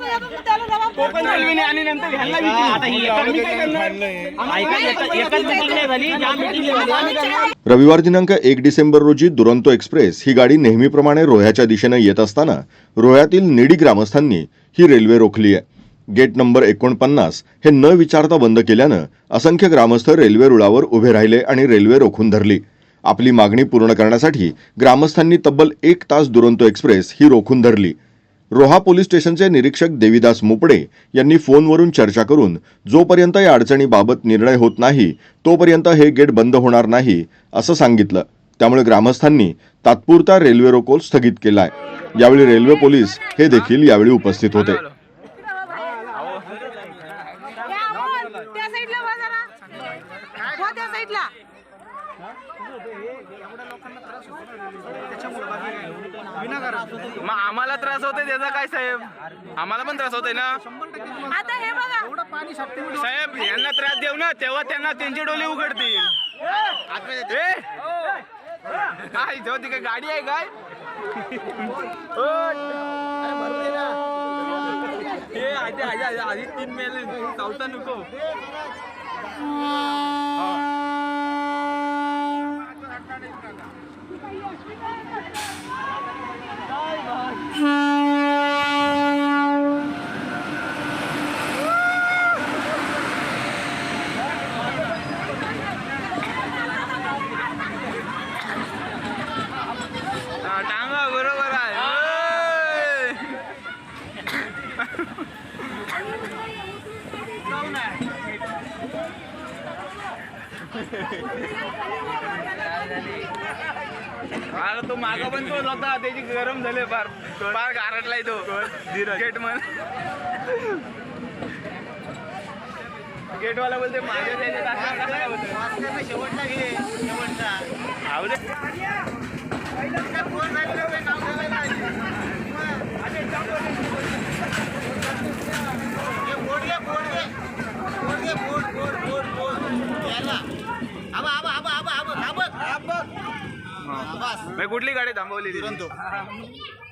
कोकण रेल्वेने आणि नंतर ह्यांना ही. रविवार दिनांक एक डिसेंबर रोजी दुरंतो एक्सप्रेस ही गाडी नेहमीप्रमाणे रोह्याच्या दिशेनं येत असताना रोह्यातील निडी ग्रामस्थांनी ही रेल्वे रोखली आहे. गेट नंबर एकोणपन्नास हे न विचारता बंद केल्यानं असंख्य ग्रामस्थ रेल्वे रुळावर उभे राहिले आणि रेल्वे रोखून धरली. आपली मागणी पूर्ण करण्यासाठी ग्रामस्थांनी तब्बल एक तास दुरंतो एक्सप्रेस ही रोखून धरली. रोहा पोलीस स्टेशनचे निरीक्षक देविदास मुपडे यांनी फोनवरून चर्चा करून जोपर्यंत या अडचणीबाबत निर्णय होत नाही तोपर्यंत हे गेट बंद होणार नाही असं सांगितलं. त्यामुळे ग्रामस्थांनी तात्पुरता रेल्वे रोको स्थगित केलाय. यावेळी रेल्वे पोलीस हे देखील यावेळी उपस्थित होते. हो, त्या साईडला बघा जरा हो त्या साईडला मग आम्हाला त्रास होतोय त्याचा काय साहेब? आम्हाला पण त्रास होतोय ना? आता हे बघा. साहेब यांना त्रास देऊ ना तेव्हा त्यांना त्यांचे डोले उघडतील. ए! काय जेव्हा ती काय गाडी आहे काय! ए, आधी आधी तीन मेले चौथा नको. हा, टांगा बरोबर आहे ओय! अरे तो मागा पण तोच होता. त्याची गरम झाले फार. फार गारटलाय तो. गेट मन गेटवाला बोलते माझ्या? शेवटचा घे शेवटचा भाई कुठली गाडी थांबवली? दुरंतो